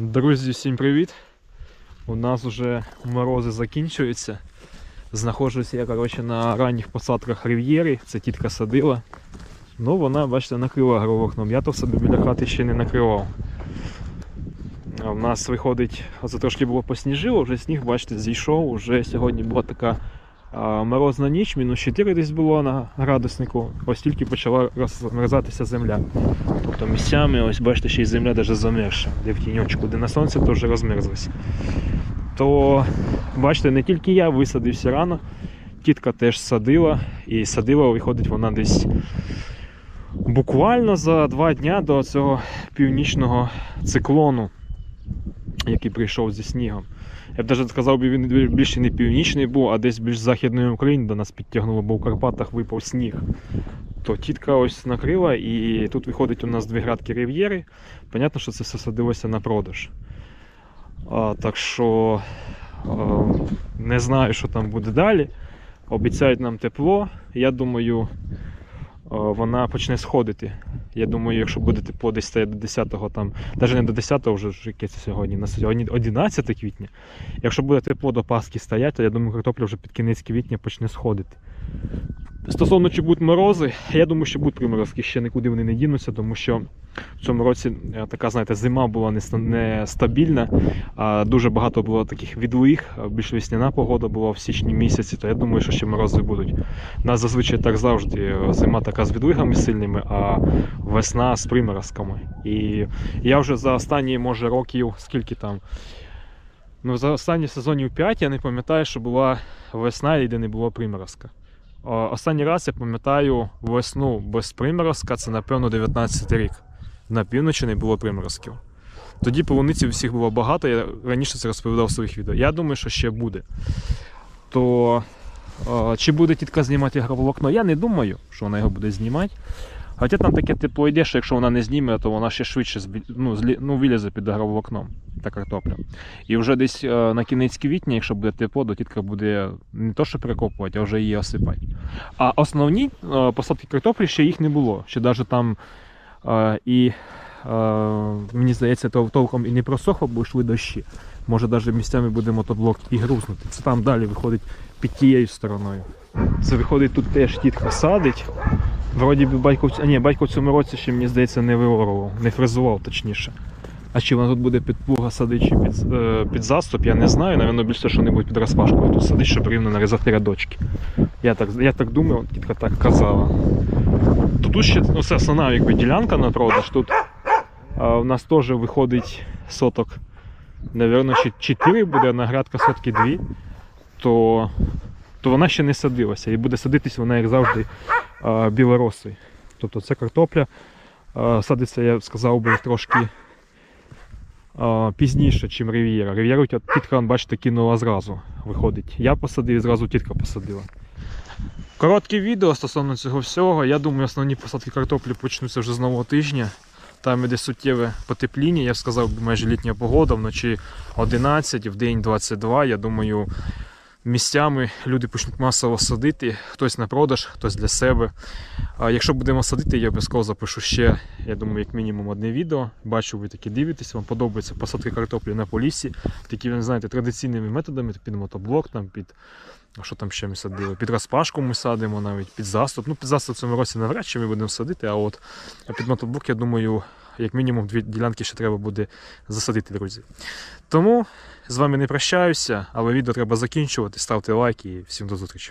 Друзі, всім привіт! У нас вже морози закінчуються. Знаходжуся я коротше, на ранніх посадках Рів'єри, це тітка садила. Ну, вона, бачите, накрила агровокном. Я то себе біля хати ще не накривав. В нас виходить, оце трошки було посніжило, вже сніг, бачите, зійшов. Уже сьогодні була така морозна ніч, мінус 4 десь було на градуснику. Ось тільки почала розмерзатися земля. Тобто місцями, ось бачите, ще й земля навіть замерзша, де в тіньочку, де на сонці, то вже розмерзлась. То бачите, не тільки я висадився рано, тітка теж садила, і садила, виходить, вона десь буквально за два дня до цього північного циклону, який прийшов зі снігом. Я б навіть сказав, би, він більше не північний був, а десь більш західної України до нас підтягнуло, бо в Карпатах випав сніг. То тітка ось накрила, і тут виходить у нас дві градки рів'єри. Понятно, що це все садилося на продаж. А, так що а, не знаю, що там буде далі. Обіцяють нам тепло. Я думаю, вона почне сходити. Я думаю, якщо буде тепло десь до 10-го, там, навіть не до 10-го, вже яке це сьогодні, на сьогодні 11 квітня. Якщо буде тепло до Пасхи стояти, то я думаю, картопля вже під кінець квітня почне сходити. Стосовно чи будуть морози, я думаю, що будуть приморозки, ще нікуди вони не дінуться, тому що в цьому році е, така, знаєте, зима була нестабільна, дуже багато було таких відлиг, більш весняна погода була в січні місяці, то я думаю, що ще морози будуть. У нас зазвичай так завжди е, зима така з відлигами сильними, а весна з приморозками. І я вже за останні, може, років, скільки там. Ну, за останні сезонів 5 я не пам'ятаю, що була весна і де не було приморозка. О, Останній раз я пам'ятаю весну без приморозка, це напевно 19 рік. На півночі не було приморозків. Тоді полуниців всіх було багато, я раніше це розповідав в своїх відео. Я думаю, що ще буде. То чи буде тітка знімати агроволокно? Я не думаю, що вона його буде знімати. Хоча там таке тепло йде, що якщо вона не зніме, то вона ще швидше ну, ну, вилізе під агроволокном та картопля. І вже десь е, на кінець квітня, якщо буде тепло, то тітка буде не то, що перекопувати, а вже її осипати. А основні е, посадки картоплі ще їх не було. Ще навіть там е, і мені здається, то толком і не просохло, бо йшли дощі. Може навіть місцями буде мотоблок і грузнути. Це там далі виходить під тією стороною. Це виходить тут теж тітка садить. Вроді би батько, в ні, батько в цьому році ще, мені здається, не виорував, не фрезував точніше. А чи вона тут буде під плуга садити чи під, е, під заступ, я не знаю. Навіть більше що небудь під розпашку тут садить, щоб рівно нарізати рядочки. Я так, я так думаю, тітка так казала. Тут ще ну, це основна якби, ділянка на продаж. Тут а, в нас теж виходить соток, напевно, ще 4 буде, а на грядка сотки 2. То, то вона ще не садилася. І буде садитись вона, як завжди, а, білоросою. Тобто це картопля. Садиться, я сказав би, трошки пізніше, ніж Рів'єра. Рів'єру тітка, бачите, кинула зразу. Виходить. Я посадив і зразу тітка посадила. Коротке відео стосовно цього всього. Я думаю, основні посадки картоплі почнуться вже з нового тижня. Там іде суттєве потепління, я сказав, майже літня погода, вночі 11, в день 22. Я думаю, місцями люди почнуть масово садити, хтось на продаж, хтось для себе. Якщо будемо садити, я обов'язково запишу ще, я думаю, як мінімум одне відео. Бачу, ви такі дивитесь, вам подобаються посадки картоплі на полісі, такі, ви знаєте, традиційними методами, під мотоблок, там, під що там ще ми садили? Під розпашку ми садимо навіть, під заступ. Ну, під заступ в цьому році навряд чи ми будемо садити, а от під мотоблок, я думаю, як мінімум дві ділянки ще треба буде засадити, друзі. Тому з вами не прощаюся, але відео треба закінчувати. Ставте лайки і всім до зустрічі.